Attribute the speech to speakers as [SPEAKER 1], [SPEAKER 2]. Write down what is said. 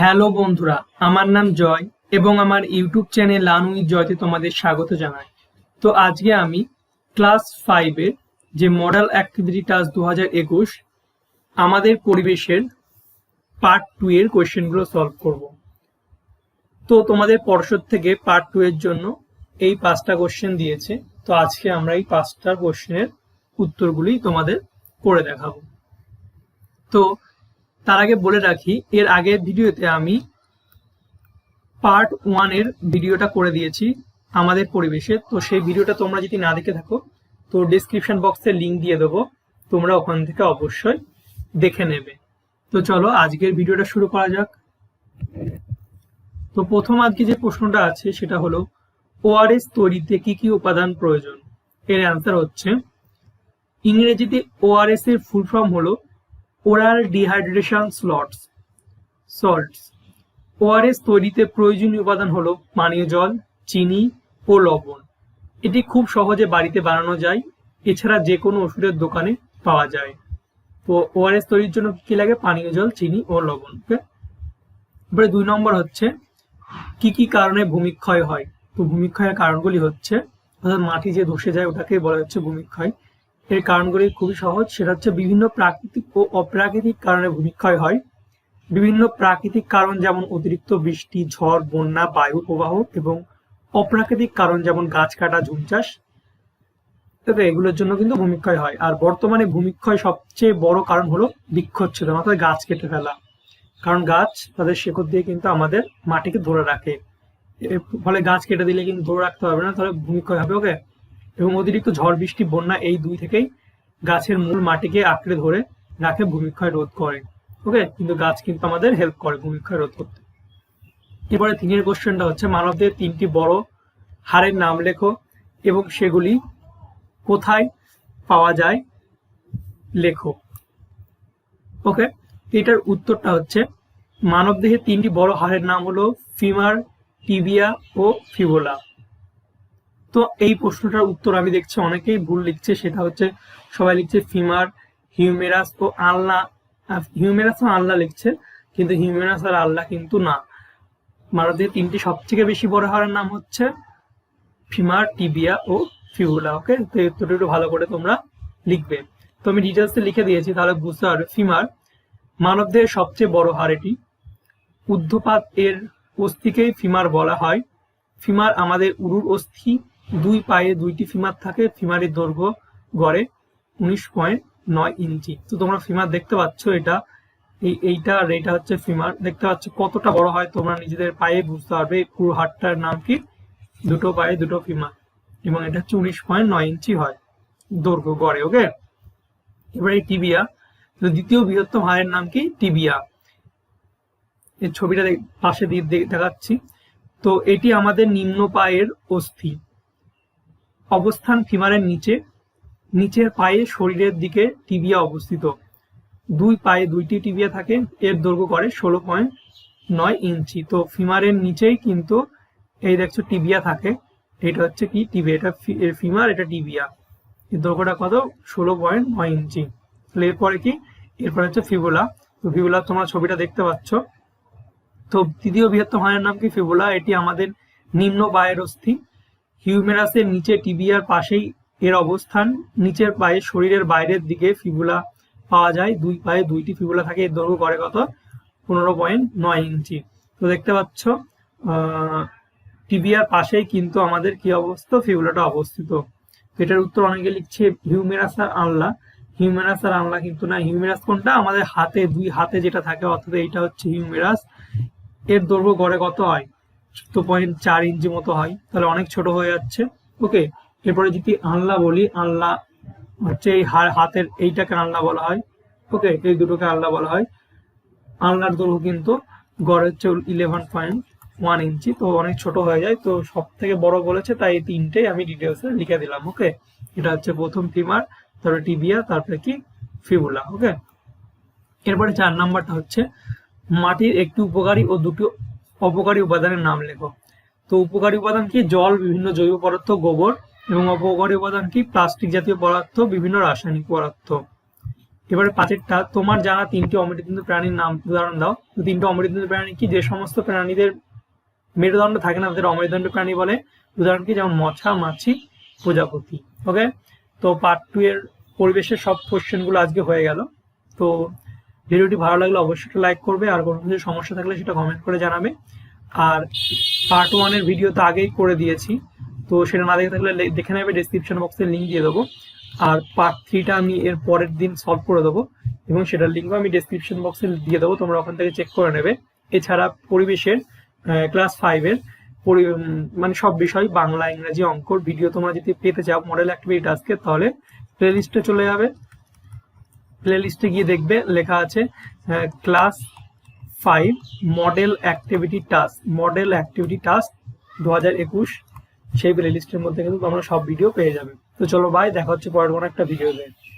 [SPEAKER 1] Hello বন্ধুরা, আমার নাম জয় এবং আমার ইউটিউব চ্যানেল লানুই জয়তে তোমাদের স্বাগত জানাই। তো আজকে আমি ক্লাস ফাইভের যে মডেল অ্যাক্টিভিটি টাস্ক দু হাজার একুশ, আমাদের পরিবেশের পার্ট টু এর কোয়েশ্চেনগুলো সলভ করব। তো তোমাদের পর্ষদ থেকে পার্ট টু এর জন্য এই পাঁচটা কোশ্চেন দিয়েছে। তো আজকে আমরা এই পাঁচটা কোশ্চেনের উত্তরগুলি তোমাদের করে দেখাবো। তো তার আগে বলে রাখি, এর আগের ভিডিওতে আমি পার্ট ওয়ানের ভিডিওটা করে দিয়েছি আমাদের পরিবেশে। তো সেই ভিডিওটা তোমরা যদি না দেখে থাকো, তো ডিসক্রিপশন বক্সে লিংক দিয়ে দেবো। তোমরা ওখান থেকে অবশ্যই দেখে নেবে। তো চলো, আজকের ভিডিওটা শুরু করা যাক। তো প্রথম আজকে যে প্রশ্নটা আছে, সেটা হলো ওআরএস তৈরিতে কি কি উপাদান প্রয়োজন? এর অ্যান্সার হচ্ছে, ইংরেজিতে ওআরএস এর ফুল ফর্ম হলো oral dehydration slots salts ORS তৈরিতে প্রয়োজনীয় উপাদান হলো পানীয় জল, চিনি ও লবণ। এটি খুব সহজে বাড়িতে বানানো যায়। এছাড়া যে কোনো ওষুধের দোকানে পাওয়া যায়। তো ওআরএস তৈরির জন্য কি লাগে? পানীয় জল, চিনি ও লবণ এবারে দুই নম্বর হচ্ছে, কি কি কারণে ভূমিক্ষয় হয়? তো ভূমিক্ষয়ের কারণগুলি হচ্ছে, অর্থাৎ মাটি যে ধসে যায়, ওটাকে বলা হচ্ছে ভূমিক্ষয়। এর কারণগুলি খুবই সহজ। সেটা হচ্ছে বিভিন্ন প্রাকৃতিক ও অপ্রাকৃতিক কারণে ভূমিক্ষয় হয়। বিভিন্ন প্রাকৃতিক কারণ যেমন অতিরিক্ত বৃষ্টি, ঝড়, বন্যা, বায়ু প্রবাহ এবং অপ্রাকৃতিক কারণ যেমন গাছ কাটা, ঝুম চাষ। তবে এগুলোর জন্য কিন্তু ভূমিক্ষয় হয়। আর বর্তমানে ভূমিক্ষয় সবচেয়ে বড় কারণ হলো বৃক্ষচ্ছেদন অর্থাৎ গাছ কেটে ফেলা। কারণ গাছ তাদের শেকড় দিয়ে কিন্তু আমাদের মাটিকে ধরে রাখে। ফলে গাছ কেটে দিলে কিন্তু ধরে রাখতে হবে না, তাহলে ভূমিক্ষয় হবে, ওকে? এবং অতিরিক্ত ঝড়, বৃষ্টি, বন্যা এই দুই থেকেই গাছের মূল মাটিকে আঁকড়ে ধরে রাখে, ভূমিক্ষয় রোধ করে। ওকে কিন্তু গাছ কিন্তু আমাদের হেল্প করে ভূমিক্ষয় রোধ করতে। এবারে তিনের কোশ্চেনটা হচ্ছে, মানবদের তিনটি বড় হাড়ের নাম লেখো এবং সেগুলি কোথায় পাওয়া যায় লেখো। ওকে এটার উত্তরটা হচ্ছে মানবদেহের তিনটি বড় হাড়ের নাম হলো ফিমার, টিবিয়া ও ফিবোলা। তো এই প্রশ্নটার উত্তর আমি দেখছি, অনেকেই ভুল লিখছে, সেটা হচ্ছে সবাই লিখছে ফিমার, হিউমেরাস ও আল্লাহ হিউমেরাস ও আল্লাহ লিখছে, কিন্তু হিউমেরাস আর আল্লাহ কিন্তু না। মানবদের তিনটি সবথেকে বেশি বড় হাড়ের নাম হচ্ছে ফিমার, টিবিয়া ও ফিউলা, ওকে? তো এই উত্তরটা একটু ভালো করে তোমরা লিখবে। তো আমি ডিটেলসে লিখে দিয়েছি, তাহলে বুঝতে পারবে ফিমার। মানবদের সবচেয়ে বড় হাড় এটি। উদ্ধপাত এর অস্থিকেই ফিমার বলা হয়। ফিমার আমাদের উরুর অস্থি দুই পায়ে দুইটি ফিমার থাকে, ফিমারের দৈর্ঘ্য গড়ে উনিশ পয়েন্ট নয় ইঞ্চি। তো তোমরা ফিমার দেখতে পাচ্ছ এটা। এই, এইটা আর এটা হচ্ছে ফিমার। দেখতে পাচ্ছ কতটা বড় হয়, তোমরা নিজেদের পায়ে বুঝতে পারবে পুরো হাটটার নাম কি। দুটো পায়ে দুটো ফিমার। এবং এটা হচ্ছে উনিশ পয়েন্ট নয় ইঞ্চি হয়, দৈর্ঘ্য গড়ে, ওকে? এবার এই টিবিয়া। তো দ্বিতীয় বৃহত্তম হাড়ের নাম কি? টিবিয়া। এই ছবিটা পাশে দিয়ে দেখাচ্ছি। তো এটি আমাদের নিম্ন পায়ের অস্থি। অবস্থান ফিমারের নিচে, নিচের পায়ে শরীরের দিকে টিবিয়া অবস্থিত। দুই পায়ে দুইটি টিবিয়া থাকে, এর দৈর্ঘ্য করে ষোলো পয়েন্ট নয় ইঞ্চি। তো ফিমারের নিচেই কিন্তু এই দেখছ টিবিয়া থাকে। এটা হচ্ছে কি টিবিয়া? এটা ফিমার, এটা টিবিয়া। এর দৈর্ঘ্যটা কত? ষোলো পয়েন্ট নয় ইঞ্চি। এরপরে কি? এরপরে হচ্ছে ফিবুলা। তো ফিবুলা তোমরা ছবিটা দেখতে পাচ্ছ। তো তৃতীয় বৃহত্তম হাড়ের নাম কি ফিবুলা? এটি আমাদের নিম্ন পায়ের অস্থি। হিউমেরাসের নিচে টিবিয়ার পাশেই এর অবস্থান। নিচের পায়ে শরীরের বাইরের দিকে ফিবুলা পাওয়া যায়। দুই পায়ে দুইটি ফিবুলা থাকে, এর দৈর্ঘ্য করে কত? পনেরো পয়েন্ট নয় ইঞ্চি। তো দেখতে পাচ্ছ টিবিয়ার পাশেই কিন্তু আমাদের কি অবস্থা ফিবুলাটা অবস্থিত। এটার উত্তর অনেকে লিখছে হিউমেরাস আর আনলা। হিউমেরাস আর আনলা কিন্তু না। হিউমেরাস কোনটা? আমাদের হাতে, দুই হাতে যেটা থাকে, অর্থাৎ এইটা হচ্ছে হিউমেরাস। এর দৈর্ঘ্য গড়ে কত হয়? চোদ্দ পয়েন্ট চার ইঞ্চি মতো হয়, তাহলে অনেক ছোট হয়ে যাচ্ছে। ওকে এরপরে যদি আল্লাহ বলি আল্লাহ হচ্ছে এই হাতের এইটাকে আল্লাহ বলা হয়। ওকে এই দুটোকে আল্লাহ বলা হয়। আল্লাহর দৈর্ঘ্য কিন্তু গড় হচ্ছে ইলেভেন পয়েন্ট ওয়ান ইঞ্চি, তো অনেক ছোট হয়ে যায়। তো সব থেকে বড় বলেছে, তাই এই তিনটেই আমি ডিটেলসে লিখে দিলাম। ওকে এটা হচ্ছে প্রথম ফিমার তারপরে টিবিয়া তারপরে কি? ফিবুলা ওকে এরপরে চার নাম্বারটা হচ্ছে, মাটির একটি উপকারী ও দুটি অপকারী উপাদানের নাম লেখো। তো উপকারী উপাদান কি? জল, বিভিন্ন জৈব পদার্থ, গোবর এবং অপকারী উপাদান কি? প্লাস্টিক জাতীয় পদার্থ, বিভিন্ন রাসায়নিক পদার্থ। এবারে পাঁচেরটা, তোমার জানা তিনটি অমৃতবন্ধু প্রাণীর নাম উদাহরণ দাও। তো তিনটি অমৃতবন্ধু প্রাণী কি? যে সমস্ত প্রাণীদের মেরুদণ্ড থাকে না, তাদের অমৃতদণ্ড প্রাণী বলে। উদাহরণ কি? যেমন মছা, মাছি, প্রজাপতি। ওকে তো পার্ট টু এর পরিবেশের সব কোশ্চেনগুলো আজকে হয়ে গেল। তো ভিডিওটি ভালো লাগলে অবশ্যই লাইক করবে, আর কোনো কিছু সমস্যা থাকলে সেটা কমেন্ট করে জানাবে। আর পার্ট ওয়ানের ভিডিও তো আগেই করে দিয়েছি, তো সেটা না দেখে থাকলে দেখে নেবে ডিসক্রিপশন বক্সে লিঙ্ক দিয়ে দেবো। আর পার্ট থ্রিটা আমি এর পরের দিন সলভ করে দেবো, এবং সেটার লিঙ্কও আমি ডিসক্রিপশন বক্সে দিয়ে দেবো, তোমরা ওখান থেকে চেক করে নেবে। এছাড়া পরিবেশের ক্লাস ফাইভের মানে সব বিষয়, বাংলা, ইংরাজি অঙ্কর ভিডিও তোমরা যদি পেতে চাও মডেল অ্যাক্টিভিটি টাস্কে তাহলে প্লে লিস্টে চলে যাবে। প্লে লিস্টে গিয়ে দেখবে, লেখা আছে class five model activity task model activity task দু হাজার একুশ, সেই প্লে লিস্টের মধ্যে কিন্তু তোমরা সব ভিডিও পেয়ে যাবে। তো চলো ভাই দেখা হচ্ছে পরের কোনো একটা ভিডিও ভিডিওতে